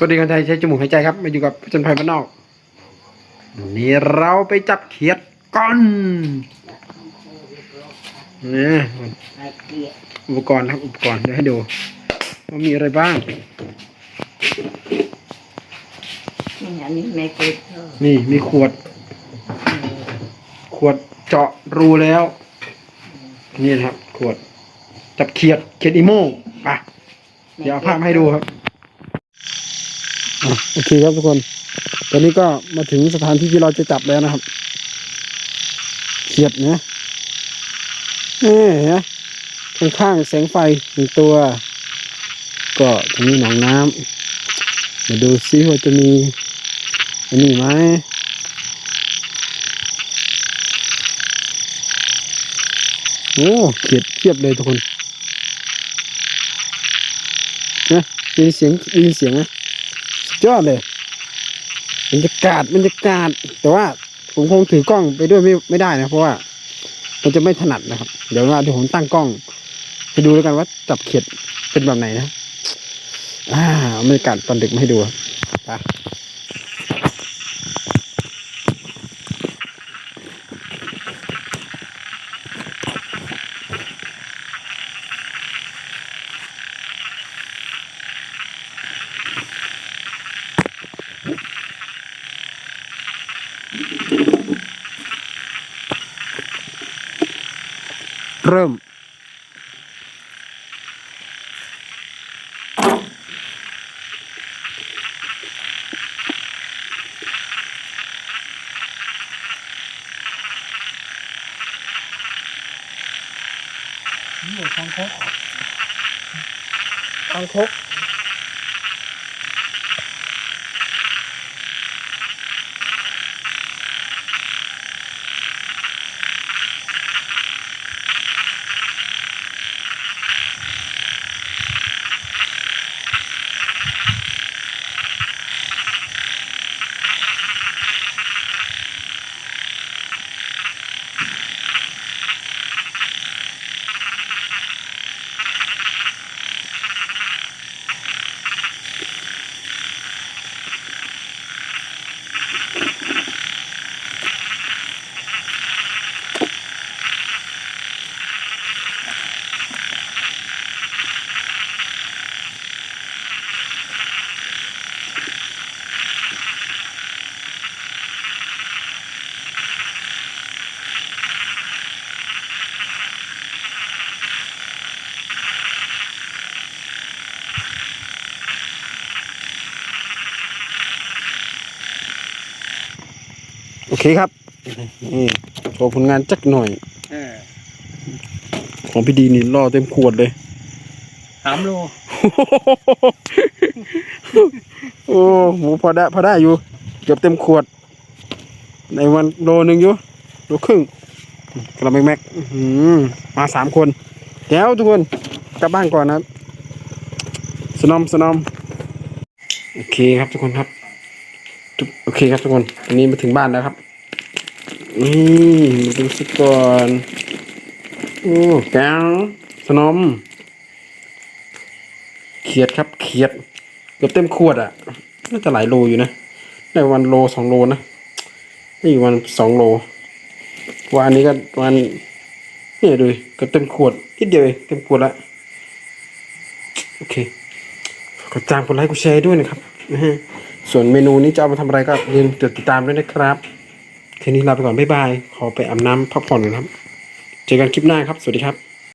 สวัสดีคนไทยใช้จมูกหายใจครับ มาอยู่กับผจญภัยบ้านนอกนนี้เราไปจับเขียดกันนี่อ้เกียอุปกรณ์ครับอุปกรณ์เดี๋ยวให้ดูว่ามีอะไรบ้างนี่อันนี้ไม่เคยชอบนี่มีขวด ขวดเจาะรูแล้ว นี่นะครับ ขวด จับเขียดเขียดอีโม่อะเดี๋ยวเอาภาพให้ดูครับ โอเคครับทุกคน ตอนนี้ก็มาถึงสถานที่ที่เราจะจับแล้วนะครับเขียดนะนี่เห็นไหมข้างๆแสงไฟหนึ่งตัว ก็ตรงนี้หนองน้ำมาดูซิว่าจะมีอันนี้ไหมโอ้เขียดเทียบเลยทุกคนนะยินเสียงยินเสียงไหม ยอดเลยบรรยากาศบรรยากาศ แต่ว่าผมคงถือกล้องไปด้วยไม่ไม่ได้นะเพราะว่ามันจะไม่ถนัดนะครับ เดี๋ยวว่าเดี๋ยวผมตั้งกล้องไปดูแล้วกันว่าจับเขียดเป็นแบบไหนนะอ่าเอาบรรยากาศตอนดึกมาให้ดูครับ เริ่ม นี่ทางคกทางคก โอเคครับนี่โชว์ผลงานจักหน่อยเออของพี่ดีนี่ล่อเต็มขวดเลยสามโลโอ้โหพอได้พอได้อยู่ เกือบเต็มขวด ในวันโลหนึ่งอยู่โลครึ่งกระแมกแม็กอื้อหือมาสามคนแล้วทุกคนกลับบ้านก่อนนะครับสนอมสนอม โอเคครับทุกคนครับทุก โอเคครับทุกคนอันนี้มาถึงบ้านแล้วครับนี่มาดูสิก่อนโอ้แก้วสนอมเขียดครับเขียดเกือบเต็มขวดอะน่าจะหลายโลอยู่นะได้วันโลสองโลนะนี่วันสองโลวันนี้ก็วันนี่ดูเกือบเต็มขวดนิดเดียวเองเต็มขวดละโอเคกดจางกดไลค์กดแชร์ด้วยนะครับนะฮะ ส่วนเมนูนี้จะเอามาทำอะไรก็อย่าลืมติดตามด้วยนะครับทีนี้ลาไปก่อนบ๊ายบายขอไปอาบน้ำพักผ่อนก่อนครับ เจอกันคลิปหน้าครับ สวัสดีครับ